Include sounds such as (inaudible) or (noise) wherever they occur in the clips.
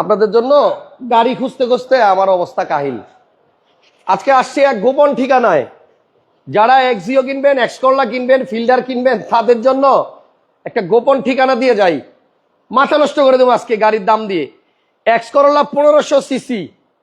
আপনাদের জন্য গাড়ি খুঁজতে খুঁজতে আমার অবস্থা কাহিল। আজকে আসছে এক গোপন ঠিকানায়। যারা এক্সিও কিনবেন এক্সকরলা কিনবেন ফিল্ডার কিনবেন, তাদের জন্য একটা গোপন ঠিকানা দিয়ে যাই। মাথা নষ্ট করে দেবো আজকে গাড়ির দাম দিয়ে। এক্সকরলা পনেরোশো সিসি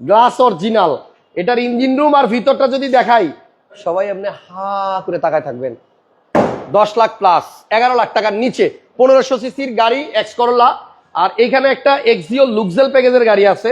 গ্লাস অরিজিনাল এটার ইঞ্জিন রুম আর ভিতরটা যদি দেখাই সবাই আপনি হা করে তাকায় থাকবেন। দশ লাখ প্লাস এগারো লাখ টাকার নিচে, পনেরোশো সিসির গাড়ি এক্স করলা আর এখানে একটা এক্সিও লুকজেল প্যাকেজের গাড়ি আছে।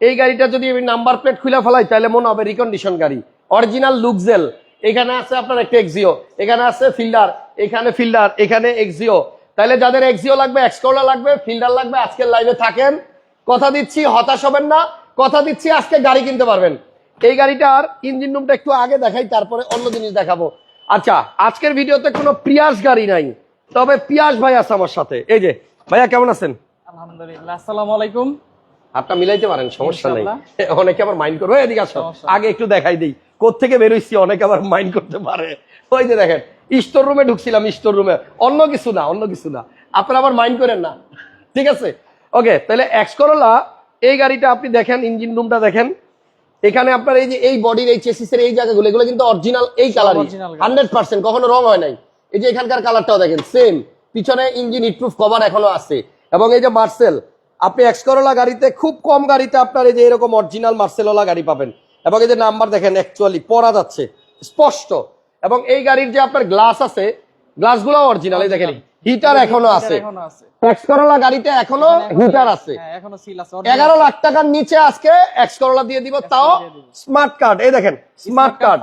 এই গাড়িটা যদি আমি নাম্বার প্লেট খুলে ফেলাই, তাহলে মনে হবে রিকন্ডিশন গাড়ি। অরিজিনাল লুকজেল এখানে আছে আপনার একটা এক্সিও এখানে আছে ফিল্ডার এখানে ফিল্ডার এখানে এক্সিও তাহলে যাদের এক্সিও লাগবে এক্স করলা লাগবে ফিল্ডার লাগবে, আজকের লাইভে থাকেন। কথা দিচ্ছি, হতাশ হবেন না। কথা দিচ্ছি, আজকে গাড়ি কিনতে পারবেন। এই গাড়িটার ইঞ্জিন রুমটা একটু আগে দেখাই তারপরে অন্য জিনিস দেখাবো। আচ্ছা আজকের ভিডিওতে কোনো পিয়াস গাড়ি নাই। তবে পিয়াস ভাই আছে আমার সাথে। এই যে ভাইয়া কেমন আছেন? আলহামদুলিল্লাহ আসসালামু আলাইকুম। আপনি মিলাইতে পারেন সমস্যা নেই। অনেকে আবার মাইন্ড করবে এদিকে আসো। আগে একটু দেখাই দিই। কোত্থেকে বেরোইছি অনেকে আবার মাইন্ড করতে পারে। ওই যে দেখেন স্টোর রুমে ঢুকছিলাম স্টোর রুমে অন্য কিছু না অন্য কিছু না। আপনারা আবার মাইন্ড করেন না। ঠিক আছে? ওকে তাহলে এক্স করোলা এই গাড়িটা আপনি দেখেন ইঞ্জিন রুমটা দেখেন। এখানে আপনার এই যে এই বডির এই চেসিসের এই জায়গাগুলো এগুলো কিন্তু অরিজিনাল এই কালারই হান্ড্রেড পার্সেন্ট কখনো রং হয় নাই। এই যে এখানকার কালারটাও দেখেন সেম পিছনে ইঞ্জিন হিটপ্রুফ কভার এখনও আছে। এবং এই যে মার্সেল আপনি এক্স করোলা গাড়িতে খুব কম গাড়িতে আপনার এই যে এরকম অরিজিনাল মার্সেলোলা গাড়ি পাবেন। এবং এই যে নাম্বার দেখেন অ্যাকচুয়ালি পড়া যাচ্ছে স্পষ্ট। এবং এই গাড়ির যে আপনার গ্লাস আছে গ্লাসগুলো অরিজিনাল এই দেখেন। হিটার এখনও আছে। এখনও আছে। এক্স করোলা গাড়িতে এখনও হিটার আছে। হ্যাঁ এগারো লাখ টাকার নিচে আজকে এক্স করোলা দিয়ে দিব তাও স্মার্ট কার্ড এই দেখেন স্মার্ট কার্ড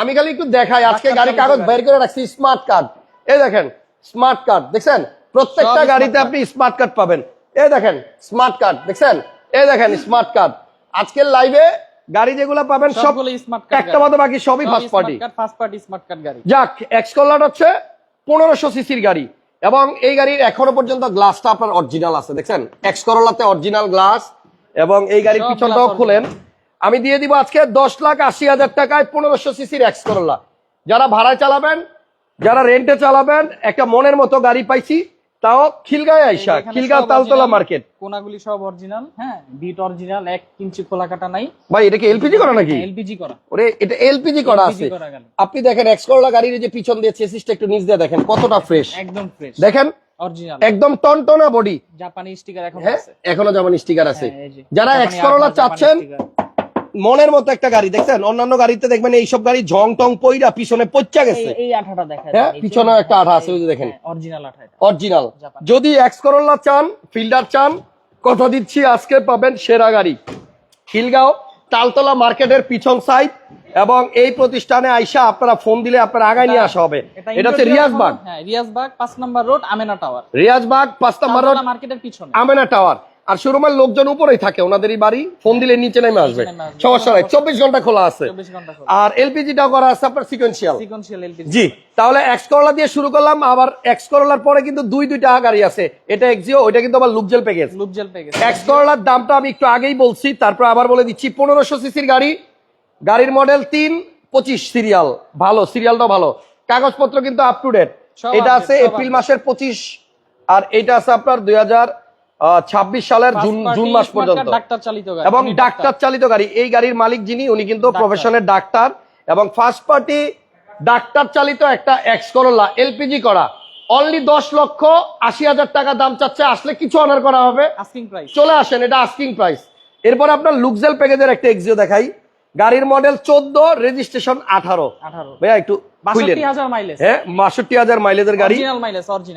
আমি খালি একটু দেখাই আজকে গাড়ি কাগজ বের করে রাখছি স্মার্ট কার্ড এই দেখেন স্মার্ট কার্ড দেখছেন? প্রত্যেকটা গাড়িতে আপনি স্মার্ট কার্ড পাবেন। এই দেখেন স্মার্ট কার্ড দেখছেন? এই দেখেন স্মার্ট কার্ড আজকের লাইভে গাড়ি যেগুলো পাবেন সব একটা মতো বাকি সবই first party first party smart card গাড়ি। যাক এক্স কলার হচ্ছে পনেরোশো সিসির গাড়ি। এবং এই গাড়ির এখনও পর্যন্ত গ্লাসটা আপনার অরিজিনাল আছে দেখছেন? এক্স করলাতে অরিজিনাল গ্লাস এবং এই গাড়ির পিছনটাও খুলেন। আমি দিয়ে দিব আজকে দশ লাখ আশি হাজার টাকায় পনেরোশো সিসির এক্স করলা যারা ভাড়ায় চালাবেন যারা রেন্টে চালাবেন একটা মনের মতো গাড়ি পাইছি। তাও খিলগাঁও আইসা খিলগাঁও তালতলা মার্কেট কোনাগুলি সব অরিজিনাল হ্যাঁ? বিট অরিজিনাল এক ইঞ্চি খোলা কাটা নাই। ভাই এটা কি এলপিজি করা নাকি? এলপিজি করা। ওরে এটা এলপিজি করা আছে। আপনি দেখেন এক্স করলা গাড়ির যে পিছন দিয়ে চেসিসটা একটু নিচ দিয়ে দেখেন কতটা ফ্রেশ একদম ফ্রেশ দেখেন? অরিজিনাল একদম টনটনা বডি জাপানি স্টিকার এখন হ্যাঁ আছে। এখনও যেমন স্টিকার আছে। হ্যাঁ। যারা জাপানি এক্স করোলা আঠা, জাপানি চাচ্ছেন। মনের মতো একটা গাড়ি দেখছেন? অন্যান্য গাড়িতে দেখবেন এইসব গাড়ি ঝং টং পইরা পিছনে পচ্চা গেছে। এই- আঠাটা দেখা হ্যাঁ, পিছনেও একটা আঠা আছে, ওই যে দেখেন। অরিজিনাল আঠা অরিজিনাল যদি এক্স করোলা চান ফিল্ডার চান কথা দিচ্ছি আজকে পাবেন সেরা গাড়ি। খিলগাঁও তালতলা মার্কেটের পিছন সাইড এবং এই প্রতিষ্ঠানে আইসা আপনারা ফোন দিলে আপনারা আগায় নিয়ে আসা হবে। এটা হচ্ছে রিয়াজবাগ। হ্যাঁ রিয়াজবাগ পাঁচ number road Amena tower Riazbagh পাঁচ নম্বর রোড মার্কেটের পিছনে। আমেনা টাওয়ার আর শোরুমের লোকজন উপরেই থাকে ওনাদেরই বাড়ি। ফোন দিলে নিচে নেমে আসবে। সমস্যা নাই চব্বিশ ঘণ্টা খোলা আছে। আর এলপিজিটাও করা আছে আপনার সিকোয়েন্সিয়াল জি তাহলে এক্স করলা দিয়ে শুরু করলাম আবার এক্স করলার পরে কিন্তু দুই দুইটা গাড়ি আছে। এটা এক্সিও ওইটা কিন্তু আবার লুকজেল প্যাকেজ লুকজেল পেয়ে গেছে এক্স করলার দামটা আমি একটু আগেই বলছি তারপর আবার বলে দিচ্ছি পনেরোশো সিসির গাড়ি। গাড়ির মডেল তিন পঁচিশ সিরিয়াল ভালো সিরিয়ালটাও ভালো। কাগজপত্র কিন্তু আপ টু ডেট এটা আছে এপ্রিল মাসের পঁচিশ আর এটা আছে আপনার দুই হাজার ছাব্বিশ সালের জুন জুন মাস পর্যন্ত। এবং ডাক্তার চালিত গাড়ি। এই গাড়ির মালিক যিনি উনি কিন্তু প্রফেশনের ডাক্তার এবং ফার্স্ট পার্টি ডাক্তার চালিত একটা এক্স করোলা এলপিজি করা। অনলি দশ লক্ষ আশি হাজার টাকা দাম চাচ্ছে। আসলে কিছু অনার করা হবে। চলে আসেন এটা আস্কিং প্রাইস এরপর আপনার লুকজেল প্যাকেজের একটা এক্সিও দেখাই। গাড়ির মডেল চোদ্দ রেজিস্ট্রেশন আঠারো। ভাইয়া একটু হ্যাঁ বাষট্টি হাজার মাইলেজের গাড়ি।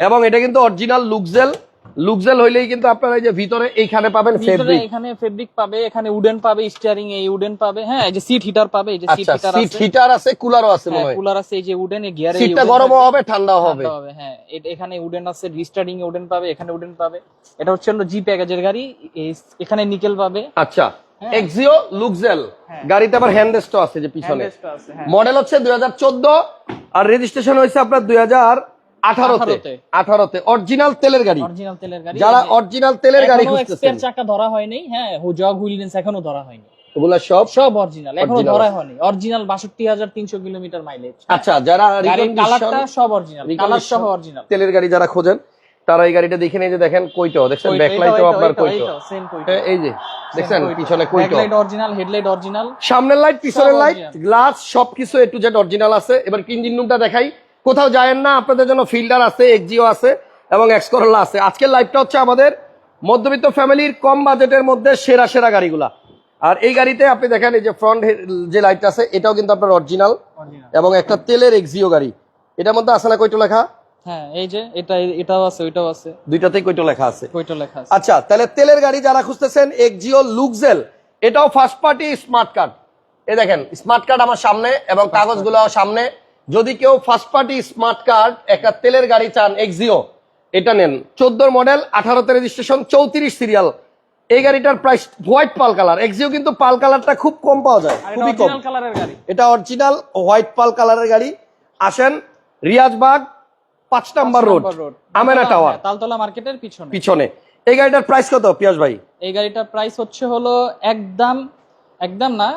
এবং এটা কিন্তু অরিজিনাল লুকজেল লুকজেল হইলেই কিন্তু আপনার এই যে ভিতরে এইখানে পাবেন ফেব্রিক এখানে ফেব্রিক পাবে এখানে উডেন পাবে স্টিয়ারিং এই উডেন পাবে হ্যাঁ এই যে সিট হিটার পাবে এই যে সিট আচ্ছা হিটার সিট হিটার আছে কুলারও আছে মনে হয়। কুলার আছে এই যে উডেন এ গিয়ারে সিটটা গরমও হবে ঠান্ডাও হবে। হবে হ্যাঁ এখানে উডেন আছে এ উডেন পাবে এখানে উডেন পাবে। এটা হচ্ছে হলো জি প্যাকেজের গাড়ি এখানে নিকেল পাবে। আচ্ছা হ্যাঁ। এক্সিও লুকজেল হ্যাঁ। গাড়িতে আবার হ্যান্ডরেস্টও আছে যে পিছনে। আছে হ্যাঁ। মডেল হচ্ছে দুই হাজার চোদ্দ আর রেজিস্ট্রেশন হয়েছে আপনার দুই হাজার আঠারোতে আঠারোতে। অরিজিনাল তেলের গাড়ি। অরিজিনাল তেলের গাড়ি। যারা অরিজিনাল তেলের গাড়ি খুঁজতেছেন। চাকা ধরা হয় হ্যাঁ জগ হুইল এখনও ধরা হয়নি। ওগুলা সব সব অরিজিনাল এখনও ধরা হয়নি। অরিজিনাল বাষট্টি হাজার তিনশো কিলোমিটার মাইলেজ আচ্ছা যারা কালারটা সব অরিজিনাল কালার সহ অরিজিনাল। তেলের গাড়ি যারা খোঁজেন তারা এই গাড়িটা দেখে নিয়ে যে দেখেন কইটো দেখছেন ব্যাকলাইটও আপনার কইটো। কইটো। হ্যাঁ, এই যে দেখছেন পিছনে কইটো। ব্যাকলাইট অরিজিনাল হেডলাইট অরিজিনাল সামনের লাইট পিছনের লাইট গ্লাস সবকিছু এ টু জেড অরিজিনাল আছে। এবার ইঞ্জিন রুমটা দেখাই? কোথাও যায়েন না আপনাদের জন্য ফিল্ডার আছে এক্সিও আছে এবং এক্স করোলা আছে। আজকের লাইভটা হচ্ছে আমাদের মধ্যবিত্ত ফ্যামিলির কম বাজেটের মধ্যে সেরা সেরা গাড়িগুলা। আর এই গাড়িতে আপনি দেখেন এই যে ফ্রন্ট যে লাইটটা আছে এটাও কিন্তু আপনার অরিজিনাল এবং একটা তেলের এক্সিও গাড়ি। এটার মধ্যে আছে না কইটো লেখা হ্যাঁ এই যে এটা এটাও আছে ওইটাও আছে। দুইটাতেই কইটো লেখা আছে। লেখা আছে। আচ্ছা তাহলে তেলের গাড়ি যারা খুঁজতেছেন এক্সিও লুকজেল এটাও ফার্স্ট পার্টি স্মার্ট কার্ড এ দেখেন স্মার্ট কার্ড আমার সামনে এবং কাগজগুলো সামনে। যদি কেউ ফার্স্ট পার্টি স্মার্ট কার্ড একটা তেলের গাড়ি চান এক্সিও এটা নেন। চোদ্দোর মডেল আঠারোতে রেজিস্ট্রেশন চৌত্রিশ সিরিয়াল এই গাড়িটার price white pearl colour Axio কিন্তু পাল কালারটা খুব কম পাওয়া যায় খুবই কম। অরিজিনাল কালারের গাড়ি। এটা অরিজিনাল হোয়াইট পাল কালারের গাড়ি। আসেন রিয়াজবাগ পাঁচ number road road Amena tower হ্যাঁ, তালতলা মার্কেটের পিছনে। পিছনে। এই গাড়িটার প্রাইস কত পিয়াস ভাই? এই গাড়িটার প্রাইস হচ্ছে হলো একদম একদম না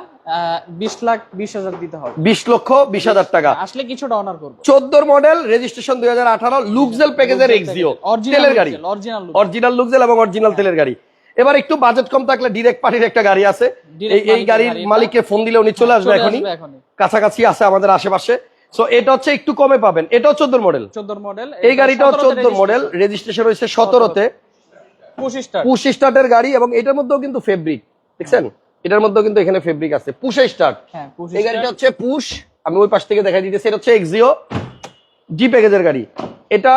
বিশ লাখ বিশ হাজার দিতে হবে। বিশ লক্ষ বিশ হাজার টাকা। আসলে কিছুটা অনার করব। চোদ্দোর মডেল রেজিস্ট্রেশন দুই হাজার আঠারো লুকজেল প্যাকেজের এক্সিও তেলের গাড়ি। অরিজিনাল অরিজিনাল লুকজেল এবং অরিজিনাল তেলের গাড়ি। এবার একটু বাজেট কম থাকলে ডিরেক্ট পার্টির একটা গাড়ি আছে। এই গাড়ির মালিককে ফোন দিলে উনি চলে আসবে এখনই। কাছাকাছি আছে আমাদের আশেপাশে। সো এটা হচ্ছে একটু কমে পাবেন। এটাও চোদ্দোর মডেল চোদ্দোর মডেল এই গাড়িটাও চোদ্দোর মডেল রেজিস্ট্রেশন হয়েছে সতেরোতে। পঁচিশ স্টার্টের গাড়ি এবং এটার মধ্যেও কিন্তু ফেব্রিক দেখছেন? এটার মধ্যেও কিন্তু এখানে ফেব্রিক আছে। পুশে স্টার্ট হ্যাঁ এই গাড়িটা হচ্ছে পুশ আমি ওই পাশ থেকে দেখাই দিতেছি এটা হচ্ছে এক্সিও জি প্যাকেজের গাড়ি। এটা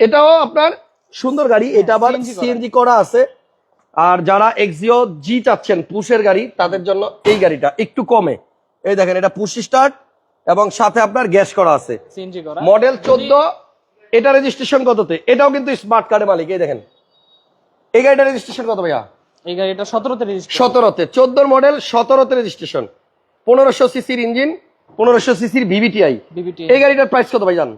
এটাও আপনার সুন্দর গাড়ি এটা আবার সিএনজি করা। আছে। আর যারা এক্সিও জি চাচ্ছেন পুশের গাড়ি তাদের জন্য এই গাড়িটা একটু কমে। এই দেখেন এটা পুশ স্টার্ট এবং সাথে আপনার গ্যাস করা আছে। সিএনজি করা। মডেল চোদ্দ এটা রেজিস্ট্রেশন কততে? এটাও কিন্তু স্মার্ট কার্ডের মালিক এই দেখেন। এই গাড়িটা রেজিস্ট্রেশন কত ভাইয়া? এই গাড়িটা সতেরোতে রেজিস্টার সতেরোতে চোদ্দোর মডেল সতেরোতে রেজিস্ট্রেশন পনেরোশো সিসির ইঞ্জিন পনেরোশো সিসির ভিভিটিআই এই গাড়িটার প্রাইস কত ভাই জান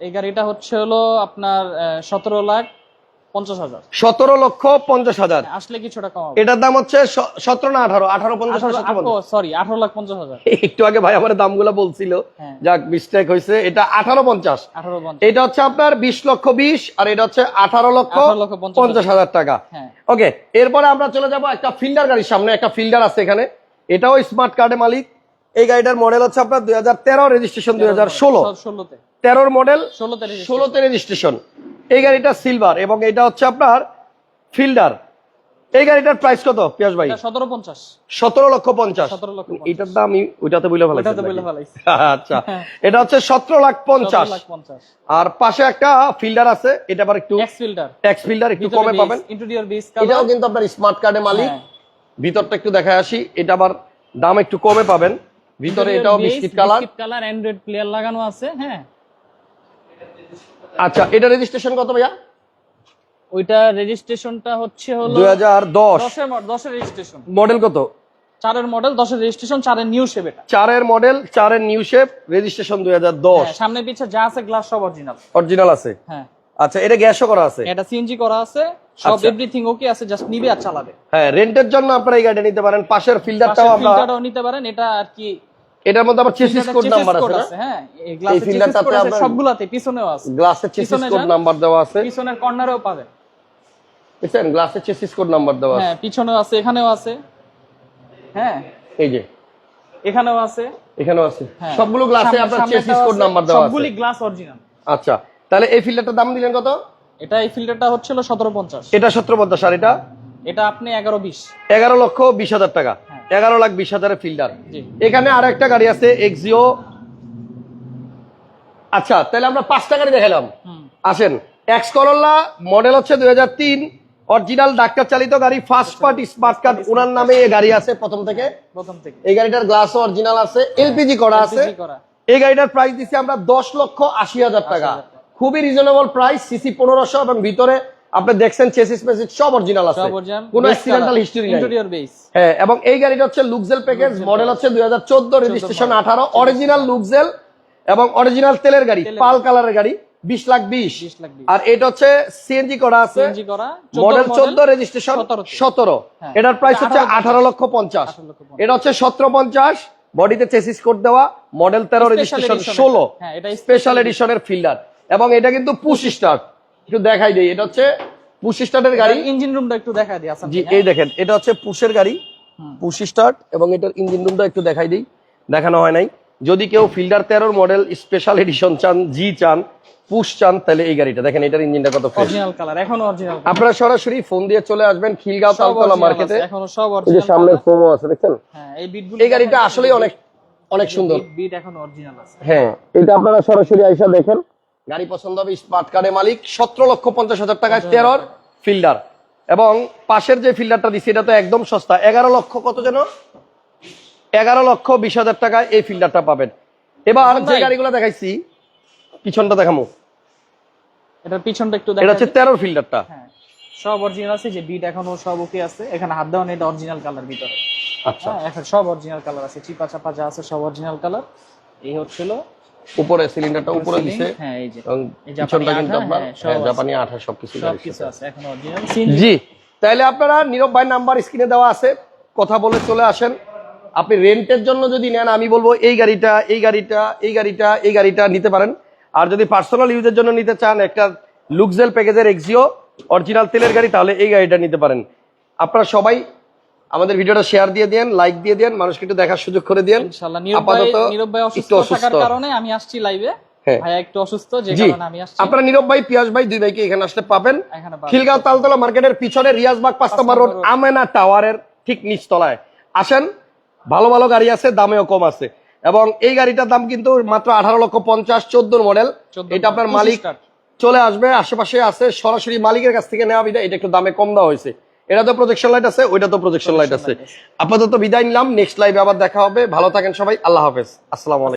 এই গাড়িটা হচ্ছে হলো আপনার সতেরো লাখ পঞ্চাশ হাজার। সতেরো লক্ষ পঞ্চাশ হাজার। আসলে কিছুটা কম এটার দাম হচ্ছে সতেরো না আঠারো আঠারো পঞ্চাশ না সতেরো পঞ্চাশ? সরি আঠারো লাখ পঞ্চাশ হাজার। (laughs) একটু আগে ভাই আমার দামগুলো বলছিল। যাক মিস্টেক হয়েছে এটা আঠারো পঞ্চাশ। আঠারো এটা হচ্ছে আপনার বিশ লক্ষ বিশ আর এটা হচ্ছে আঠারো লক্ষ পঞ্চাশ হাজার। টাকা। হ্যাঁ। ওকে এরপরে আমরা চলে যাব একটা ফিল্ডার গাড়ির সামনে একটা ফিল্ডার আছে এখানে। এটাও স্মার্ট কার্ডের মালিক। এই গাড়িটার মডেল হচ্ছে আপনার দুই হাজার তেরো রেজিস্ট্রেশন দুই হাজার ষোলো। তেরোর মডেল। ষোলোতে রেজিস্ট্রেশন এই গাড়িটা সিলভার এবং এটা হচ্ছে আপনার ফিল্ডার এই গাড়িটার প্রাইস কত পিয়াস ভাই? সতেরো পঞ্চাশ। সতেরো লক্ষ পঞ্চাশ। এটার দাম আমি ওইটাতে বলে ফেলাইছি ওইটাতে বলে ফেলাইছি। আচ্ছা। এটা হচ্ছে সতেরো লাখ পঞ্চাশ। আর পাশে একটা ফিল্ডার আছে এটা আবার একটু ট্যাক্স ফিল্ডার একটু কমে পাবেন। এটাও কিন্তু আপনার স্মার্ট কার্ডের মালিক। হ্যাঁ। ভিতরটা একটু দেখায় আসি এটা আবার দাম একটু কমে পাবেন। ভিতরে এটাও biscuit colour biscuit colour android player লাগানো আছে হ্যাঁ। আচ্ছা এটা রেজিস্ট্রেশন কত ভাইয়া? ওইটা রেজিস্ট্রেশনটা হচ্ছে হলো দুই হাজার দশ। দশের মড- দশের রেজিস্ট্রেশন মডেল কত? চারের মডেল দশের রেজিস্ট্রেশন চারের নিউ শেপ এটা। চারের মডেল চারের নিউ শেপ রেজিস্ট্রেশন দুই হাজার দশ। হ্যাঁ, সামনে পিছে যা আছে গ্লাস সব অরিজিনাল অরিজিনাল আছে? হ্যাঁ। আচ্ছা এটা গ্যাসও করা আছে? এটা সিএনজি করা আছে সব আচ্ছা। এভরিথিং ওকে আছে জাস্ট নিবে আর চালাবে। হ্যাঁ রেন্টের জন্য আপনারা এই গাড়িটা নিতে পারেন পাশের ফিল্ডারটাও আমরা ফিল্টারটাও নিতে পারেন এটা আর কি এটার মধ্যে আবার চেসিস কোড নাম্বার আছে হ্যাঁ এই গ্লাসের চেসিস কোড আছে সবগুলাতে পিছনেও আছে। গ্লাসের চেসিস কোড নাম্বার দেওয়া আছে। পিছনের কর্নারেও পাবেন। বুঝছেন গ্লাসের চেসিস কোড নাম্বার দেওয়া আছে। হ্যাঁ পিছনেও আছে এখানেও আছে। হ্যাঁ এই যে। এখানেও আছে। এখানেও আছে। হ্যাঁ। সবগুলো গ্লাসে আপনার চেসিস কোড নাম্বার দেওয়া আছে। সবগুলি গ্লাস অরিজিনাল আচ্ছা তাহলে এই ফিল্টারটার দাম দিলেন কত? এটা এই ফিল্টারটা হচ্ছিল সতেরো পঞ্চাশ। এটা সতেরো পঞ্চাশ আর এটা? এটা আপনি এগারো বিশ। এগারো লক্ষ বিশ হাজার টাকা। হ্যাঁ। এগারো লাখ বিশ হাজারের ফিল্টার জি। এখানে আর একটা গাড়ি আছে এক্সিও আচ্ছা তাহলে আমরা পাঁচটা গাড়ি দেখালাম। আসেন এক্স করোলা মডেল হচ্ছে দুই হাজার তিন অরিজিনাল ডাক্তার চালিত গাড়ি first party smart card owner নামে এই গাড়ি আছে প্রথম থেকে। প্রথম থেকে। এই গাড়িটার গ্লাসও অরিজিনাল আছে এলপিজি করা আছে। এই গাড়িটার প্রাইস দিচ্ছি আমরা দশ লক্ষ আশি হাজার টাকা। খুবই রিজনেবল প্রাইস সিসি পনেরোশো এবং ভিতরে আপনি দেখছেন চেসিস মেসিস সব অরিজিনাল আছে। কোনো অ্যাক্সিডেন্টাল হিস্টরি নাই। ইন্টেরিয়র বেস হ্যাঁ এবং এই গাড়িটা হচ্ছে লুকজেল প্যাকেজ মডেল হচ্ছে দুই হাজার চোদ্দ রেজিস্ট্রেশন আঠারো অরিজিনাল লুকজেল এবং অরিজিনাল তেলের গাড়ি পাল কালারের গাড়ি বিশ লাখ বিশ। বিশ লাখ বিশ। আর এটা হচ্ছে সিএনজি করা আছে। সিএনজি করা মডেল চোদ্দ রেজিস্ট্রেশন 17 সতেরো। হ্যাঁ। এটার প্রাইস হচ্ছে 18 আঠারো লক্ষ পঞ্চাশ। 18 লক্ষ পঞ্চাশ। এটা হচ্ছে সতেরো পঞ্চাশ। বডিতে চেসিস কোড দেওয়া মডেল তেরো Special রেজিস্ট্রেশন edition ষোলো। এটা। হ্যাঁ, এটা স্পেশাল এডিশনের ফিল্ডার এবং এটা কিন্তু পুশ স্টার্ট একটু দেখাই দিই এটা হচ্ছে পুশ স্টার্টের গাড়ি। ইঞ্জিন রুমটা একটু দেখা দিই জি এই দেখেন এটা হচ্ছে পুশের গাড়ি। পুশ স্টার্ট এবং এটার ইঞ্জিন রুমটা একটু দেখাই দিই। দেখানো হয় নাই। যদি কেউ ফিল্ডার তেরোর মডেল স্পেশাল এডিশন চান জি চান পুশ চান তাহলে এই গাড়িটা দেখেন এটার ইঞ্জিনটা কত অরিজিনাল কালার এখনও অরিজিনাল আপনারা সরাসরি ফোন দিয়ে চলে আসবেন খিলগাঁও তালতলা মার্কেটে এখনও সব এই অরিজিনাল সামনের ফোমো আছে দেখছেন? হ্যাঁ এই বিটগুলো এই গাড়িটা আসলেই অনেক অনেক সুন্দর। বিট এখনও অরিজিনাল আছে। হ্যাঁ এটা আপনারা সরাসরি আইসা দেখেন। গাড়ি পছন্দ হবে স্মার্ট কার্ডের মালিক সতেরো লক্ষ পঞ্চাশ হাজার টাকায় তেরোর ফিল্ডার। এবং পাশের যে ফিল্ডারটা দিচ্ছি এটা তো একদম সস্তা। এগারো লক্ষ কত যেন? এগারো লক্ষ বিশ হাজার টাকায় এই ফিল্ডারটা পাবেন। এবার যে গাড়িগুলো দেখাইছি পিছনটা দেখামো। এটার পিছনটা একটু এটা দেখা হচ্ছে। তেরোর ফিল্ডারটা। হ্যাঁ সব অরিজিনাল আছে যে বিট এখনও সব ওকে আছে। এখানে হাত দেওয়া নেই এটা অরিজিনাল কালার ভিতরে। আচ্ছা। হ্যাঁ এখন সব অরিজিনাল কালার আছে। চিপা চাপা যা আছে সব অরিজিনাল কালার এই হচ্ছিল উপরে সিলিন্ডারটা উপরে দিছে। হ্যাঁ এই যে। জাপানি পিছনটা কিন্তু আপনার হ্যাঁ, হ্যাঁ। জাপানি আঠা সবকিছু সব কিছু আছে এখন অরিজিনাল জি তাহলে আপনারা নীরব ভাই নাম্বার স্ক্রিনে দেওয়া আছে কথা বলে চলে আসেন। আপনি রেন্টের জন্য যদি নেন আমি বলব এই গাড়িটা এই গাড়িটা এই গাড়িটা এই গাড়িটা নিতে পারেন। আর যদি পার্সোনাল ইউজের জন্য নিতে চান একটা লুকজেল প্যাকেজের এক্সিও অরিজিনাল তেলের গাড়ি তাহলে এই গাড়িটা নিতে পারেন। আপনারা সবাই আমাদের ভিডিওটা শেয়ার দিয়ে দেন লাইক দিয়ে দেন মানুষকে একটু দেখার সুযোগ করে দেন। ইনশাআল্লাহ আপাতত নীরব ভাই অসুস্থ। থাকার কারণে আমি আসছি লাইভে হ্যাঁ। ভাইয়া একটু অসুস্থ যে কারণে আমি আসছি। আপনারা নীরব ভাই পিয়াস ভাই দুই ভাইকে এখানে আসলে পাবেন। খিলগাঁও তালতলা মার্কেটের পিছনে রিয়াজবাগ পাঁচ নম্বর রোড আমেনা টাওয়ারের ঠিক নিচতলায়। আসেন ভালো ভালো গাড়ি আছে দামেও কম আছে। এবং এই গাড়িটার দাম কিন্তু মাত্র আঠারো লক্ষ পঞ্চাশ চোদ্দোর মডেল এটা আপনার মালিক চলে আসবে আশেপাশে আছে সরাসরি মালিকের কাছ থেকে নেওয়া এটা একটু দামে কম দেওয়া হয়েছে। এটা তো প্রজেকশন লাইট আছে ওইটা তো প্রজেকশন লাইট আছে। আপাতত বিদায় নিলাম নেক্সট লাইভে আবার দেখা হবে। ভালো থাকেন সবাই আল্লাহ হাফেজ। আসসালামু আলাইকুম।